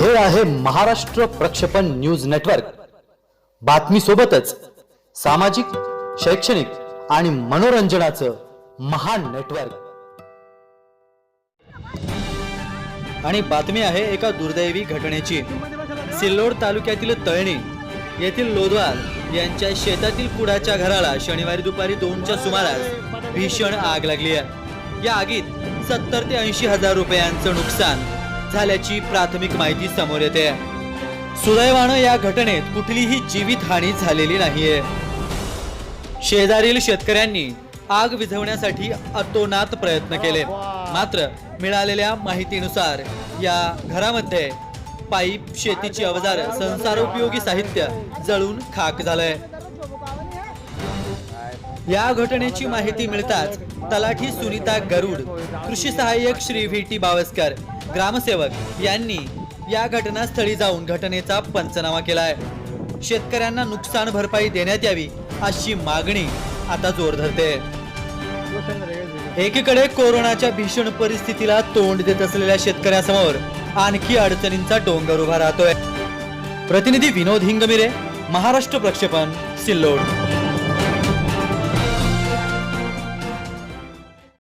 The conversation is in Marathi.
हे आहे महाराष्ट्र प्रक्षेपण न्यूज नेटवर्क. बातमी सोबतच सामाजिक शैक्षणिक आणि मनोरंजनाचं महान नेटवर्क. आणि बातमी आहे एका दुर्दैवी घटनेची. सिल्लोड तालुक्यातील तळणी येथील लोदवाल यांच्या शेतातील कुडाच्या घराला शनिवारी दुपारी दोनच्या सुमारास भीषण आग लागली आहे. या आगीत सत्तर ते ऐंशी हजार रुपयांचं नुकसान झाल्याची प्राथमिक माहिती समोर येते. सुदैवानं या घटनेत कुठलीही जीवितहानी झालेली नाहीये. शेजारील शेतकऱ्यांनी आग विझवण्यासाठी अतोनात प्रयत्न केले. मात्र मिळालेल्या माहितीनुसार या घरामध्ये पाईप शेतीची अवजार संसारोपयोगी साहित्य जळून खाक झालंय. या घटनेची माहिती मिळताच तलाठी सुनीता गरुड कृषी सहाय्यक श्री व्ही टी बावस्कर ग्रामसेवक यांनी या घटनास्थळी जाऊन घटनेचा पंचनामा केलाय. शेतकऱ्यांना नुकसान भरपाई देण्यात यावी अशी मागणी आता जोर धरते. एकीकडे कोरोनाच्या भीषण परिस्थितीला तोंड देत असलेल्या शेतकऱ्यासमोर आणखी अडचणींचा डोंगर उभा राहतोय. प्रतिनिधी विनोद हिंगमिरे महाराष्ट्र प्रक्षेपण सिल्लोड.